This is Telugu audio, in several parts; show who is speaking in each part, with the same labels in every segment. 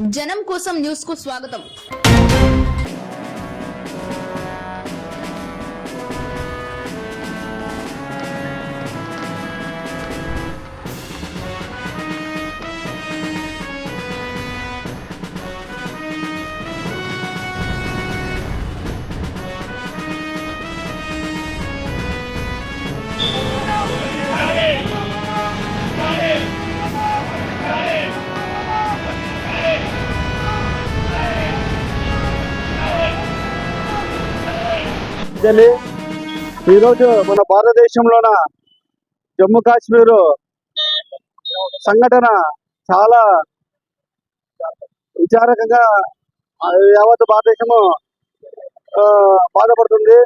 Speaker 1: జనం కోసం న్యూస్కు స్వాగతం.
Speaker 2: అంజలి ఈరోజు మన భారతదేశంలోన జమ్మూ కాశ్మీర్ సంఘటన చాలా విచారకంగా యావత్ భారతదేశము ఆ, బాధపడుతుంది.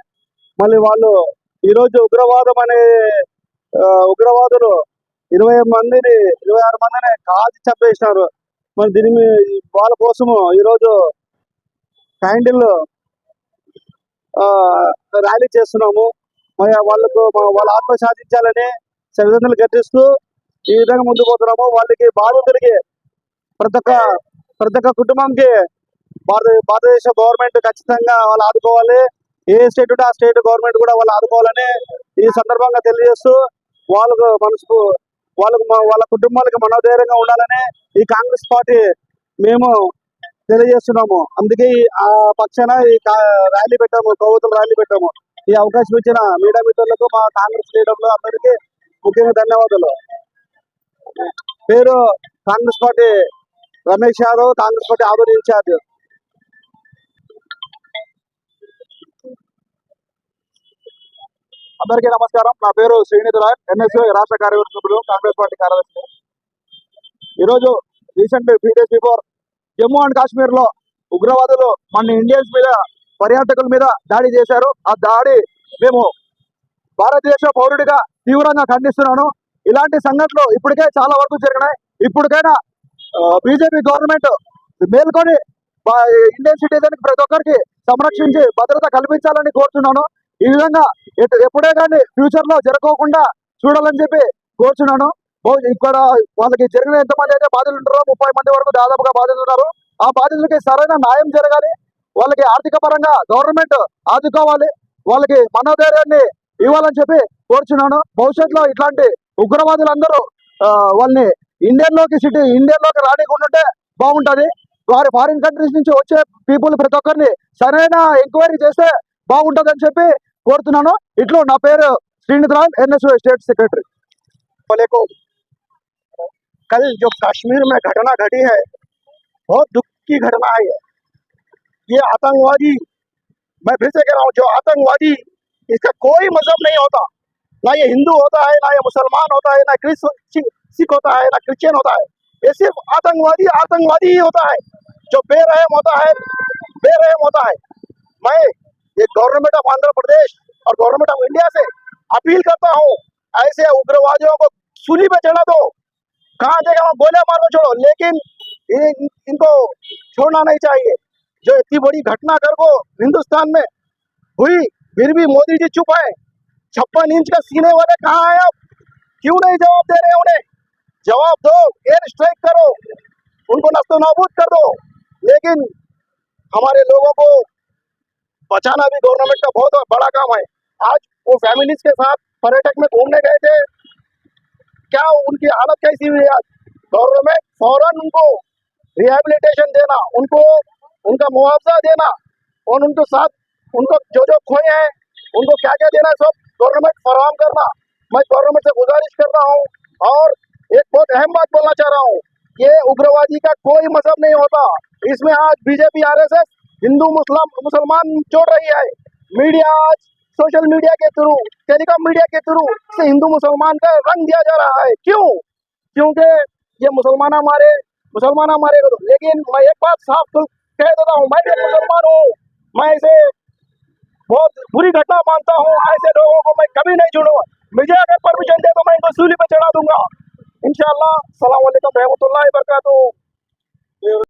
Speaker 2: మళ్ళీ వాళ్ళు ఈరోజు ఉగ్రవాదం అనే ఉగ్రవాదులు ఇరవై మందిని ఇరవై ఆరు మందిని కాల్చి చంపేసినారు. మరి దీని వాళ్ళ కోసము ఈరోజు క్యాండిల్ ర్యాలీ చేస్తున్నాము. వాళ్ళకు వాళ్ళ ఆత్మ సాధించాలని సరిహద్దులు గర్తిస్తూ ఈ విధంగా ముందుకు పోతున్నాము. వాళ్ళకి బాధితులకి ప్రతి ఒక్క ప్రతి ఒక్క కుటుంబంకి భారత భారతదేశ గవర్నమెంట్ ఖచ్చితంగా వాళ్ళు ఆదుకోవాలి. ఏ స్టేట్ ఉంటే ఆ స్టేట్ గవర్నమెంట్ కూడా వాళ్ళు ఆదుకోవాలని ఈ సందర్భంగా తెలియజేస్తూ వాళ్ళకు మనసుకు వాళ్ళకు వాళ్ళ కుటుంబాలకు మనోధైర్యంగా ఉండాలని ఈ కాంగ్రెస్ పార్టీ మేము తెలియజేస్తున్నాము. అందుకే ఆ పక్షాన ఈ ర్యాలీ పెట్టాము ప్రభుత్వం ర్యాలీ పెట్టాము. ఈ అవకాశం ఇచ్చిన మీడియా మిత్రులకు మా కాంగ్రెస్ లీడర్లు అందరికీ ముఖ్యంగా ధన్యవాదాలు. పేరు కాంగ్రెస్ పార్టీ రమేష్ యాదవ్ కాంగ్రెస్ పార్టీ ఆదరణ ఇన్ఛార్జ్. అందరికీ నమస్కారం. నా పేరు శ్రీనిధి రాయ్ ఎన్ఎస్యూ రాష్ట్ర కార్యవర్గ సభ్యులు కాంగ్రెస్ పార్టీ కార్యదర్శి. ఈరోజు recent few days before Jammu and కాశ్మీర్లో ఉగ్రవాదులు మన ఇండియన్స్ మీద పర్యాటకుల మీద దాడి చేశారు. ఆ దాడి మేము భారతదేశ పౌరుడిగా తీవ్రంగా ఖండిస్తున్నాను. ఇలాంటి సంఘటనలు ఇప్పటికే చాలా వరకు జరిగినాయి. ఇప్పటికైనా బీజేపీ గవర్నమెంట్ మేల్కొని ఇండియన్ సిటిజన్ ప్రతి ఒక్కరికి సంరక్షించి భద్రత కల్పించాలని కోరుతున్నాను. ఈ విధంగా ఎప్పుడే కానీ ఫ్యూచర్లో జరగకుండా చూడాలని చెప్పి కోరుచున్నాను. ఇక్కడ వాళ్ళకి జరిగిన ఎంతమంది అయితే బాధ్యులు ఉంటారో ముప్పై మంది వరకు దాదాపుగా బాధ్యతలు ఉన్నారు. ఆ బాధితులకి సరైన న్యాయం జరగాలి. వాళ్ళకి ఆర్థిక పరంగా గవర్నమెంట్ ఆదుకోవాలి. వాళ్ళకి మనోధైర్యాన్ని ఇవ్వాలని చెప్పి కోరుచున్నాను. భవిష్యత్తులో ఇట్లాంటి ఉగ్రవాదులందరూ ఆ, వాళ్ళని ఇండియన్లోకి సిటీ ఇండియన్లోకి రానికుంటుంటే బాగుంటది. వారి ఫారిన్ కంట్రీస్ నుంచి వచ్చే పీపుల్ ప్రతి ఒక్కరిని సరైన ఎంక్వైరీ చేస్తే బాగుంటదని చెప్పి కోరుతున్నాను. ఇట్లు నా పేరు Srinidhi Rai NSO state secretary.
Speaker 3: को कल जो कश्मीर में घटना घटी है, बहुत दुख की घटना है। ये आतंकवादी, मैं फिर से कह रहा हूँ, जो आतंकवादी, इसका कोई मज़हब नहीं होता। ना ये हिंदू होता है, ना ये मुसलमान होता है, ना सिख होता है, ना क्रिश्चियन होता है। ये सिर्फ़ आतंकवादी आतंकवादी ही होता है। जो बेरहम होता है, बेरहम होता है। मैं ये गवर्नमेंट ऑफ़ आंध्र प्रदेश और गवर्नमेंट ऑफ़ इंडिया से अपील करता हूँ, ऐसे उग्रवादियों को सूली पे चढ़ा दो। कहाँ जगह गोले मार छोड़ो। लेकिन इन, इनको छोड़ना नहीं चाहिए। जो इतनी बड़ी घटना कर को हिंदुस्तान में हुई फिर भी मोदी जी चुप है। छप्पन इंच का सीने वाले कहाँ हैं अब क्यों नहीं जवाब दे रहे उन्हें? जवाब दो एयर स्ट्राइक करो। उनको नस्तो नाबूद कर दो। लेकिन हमारे लोगों को बचाना भी गवर्नमेंट का बहुत बड़ा काम है। आज वो फैमिलीज़ के साथ पर्यटक में घूमने गए थे। क्या उनकी हालत कैसी हुई है? गवर्नमेंट फ़ौरन उनको रिहेबिलिटेशन देना, उनको, उनका मुआवजा देना, और उनके साथ, उनको जो जो खोए हैं, उनको क्या क्या देना सब? गवर्नमेंट फराहम करना। मैं गवर्नमेंट से गुजारिश कर रहा हूँ, और एक बहुत अहम बात बोलना चाह रहा हूँ, ये उग्रवादी का कोई मज़हब नहीं होता। इसमें आज बीजेपी, आरएसएस, हिंदू, मुस्लिम, मुसलमान जोड़ रही है। मीडिया आज सोशल मीडिया के थ्रू, टेलीकॉम मीडिया के थ्रू से हिंदू मुसलमान का रंग दिया जा रहा है। क्यों? क्योंकि ये मुसलमान हमारे मुसलमान हमारे लेकिन मैं एक बात साफ़ तो कह देता हूँ, मैं भी मुसलमान हूँ। मैं इसे बहुत बुरी घटना मानता हूँ, ऐसे लोगों को मैं कभी नहीं जुड़ूँगा मुझे अगर परमिशन दे तो मैं इनको सूली पे चढ़ा दूँगा। इनशाला सलाम वालेकुम रहमतुल्लाहि वबरकातुहू।